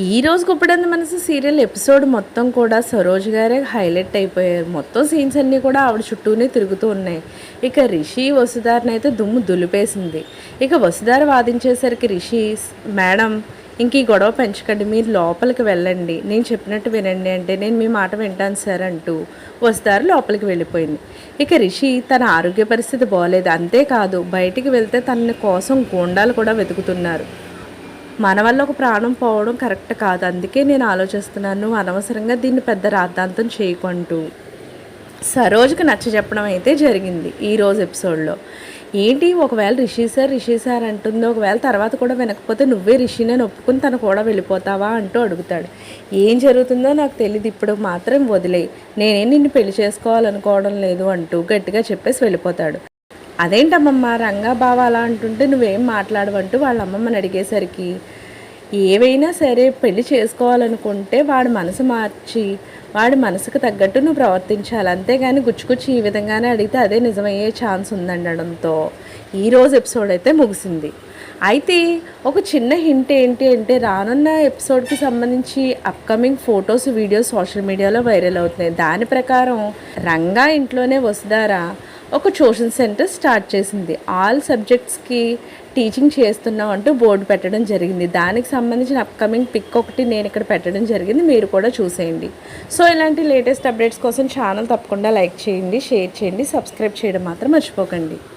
ఈ రోజు గుప్పడంత మనసు సీరియల్ ఎపిసోడ్ మొత్తం కూడా సరోజ్ గారే హైలైట్ అయిపోయారు. మొత్తం సీన్స్ అన్నీ కూడా ఆవిడ చుట్టూనే తిరుగుతూ ఉన్నాయి. ఇక రిషి వసుధారని అయితే దుమ్ము దులిపేసింది. ఇక వసుధార వాదించేసరికి రిషి మేడం ఇంక ఈ గొడవ పెంచకండి మీరు లోపలికి వెళ్ళండి. నేను చెప్పినట్టు వినండి అంటే నేను మీ మాట వింటాను సార్ అంటూ వసుధార లోపలికి వెళ్ళిపోయింది. ఇక రిషి తన ఆరోగ్య పరిస్థితి బాగలేదు అంతేకాదు బయటికి వెళ్తే తన కోసం గూండాలు కూడా వెతుకుతున్నారు. మన వల్ల ఒక ప్రాణం పోవడం కరెక్ట్ కాదు. అందుకే నేను ఆలోచిస్తున్నాను నువ్వు అనవసరంగా దీన్ని పెద్ద రాద్ధాంతం చేయకుంటూ. సరోజ్కి నచ్చ చెప్పడం అయితే జరిగింది ఈ రోజు ఎపిసోడ్లో. ఏంటి? ఒకవేళ రిషి సార్ రిషి సార్ అంటుంది ఒకవేళ తర్వాత కూడా వినకపోతే నువ్వే రిషినే ఒప్పుకుని తను కూడా వెళ్ళిపోతావా అంటూ అడుగుతాడు. ఏం జరుగుతుందో నాకు తెలియదు ఇప్పుడు మాత్రం వదిలేయి. నేనేం నిన్ను పెళ్ళి చేసుకోవాలనుకోవడం లేదు అంటూ గట్టిగా చెప్పేసి వెళ్ళిపోతాడు. అదేంటమ్మమ్మ రంగా అలా అంటుంటే నువ్వేం మాట్లాడవంటూ వాళ్ళ అమ్మమ్మని అడిగేసరికి ఏవైనా సరే పెళ్ళి చేసుకోవాలనుకుంటే వాడి మనసు మార్చి వాడి మనసుకు తగ్గట్టు నువ్వు ప్రవర్తించాలి. అంతేగాని గుచ్చుగుచ్చి ఈ విధంగానే అడిగితే అదే నిజమయ్యే ఛాన్స్ ఉందనడంతో ఈరోజు ఎపిసోడ్ అయితే ముగిసింది. అయితే ఒక చిన్న హింట్ ఏంటి అంటే రానున్న ఎపిసోడ్కి సంబంధించి అప్కమింగ్ ఫొటోస్ వీడియోస్ సోషల్ మీడియాలో వైరల్ అవుతున్నాయి. దాని ప్రకారం రంగా ఇంట్లోనే వసుదారా ఒక ట్యూషన్ సెంటర్ స్టార్ట్ చేసింది. ఆల్ సబ్జెక్ట్స్కి టీచింగ్ చేస్తున్నాం అంటూ బోర్డు పెట్టడం జరిగింది. దానికి సంబంధించిన అప్కమింగ్ పిక్ ఒకటి నేను ఇక్కడ పెట్టడం జరిగింది. మీరు కూడా చూసేయండి. సో ఇలాంటి లేటెస్ట్ అప్డేట్స్ కోసం ఛానల్ తప్పకుండా లైక్ చేయండి షేర్ చేయండి సబ్స్క్రైబ్ చేయడం మాత్రం మర్చిపోకండి.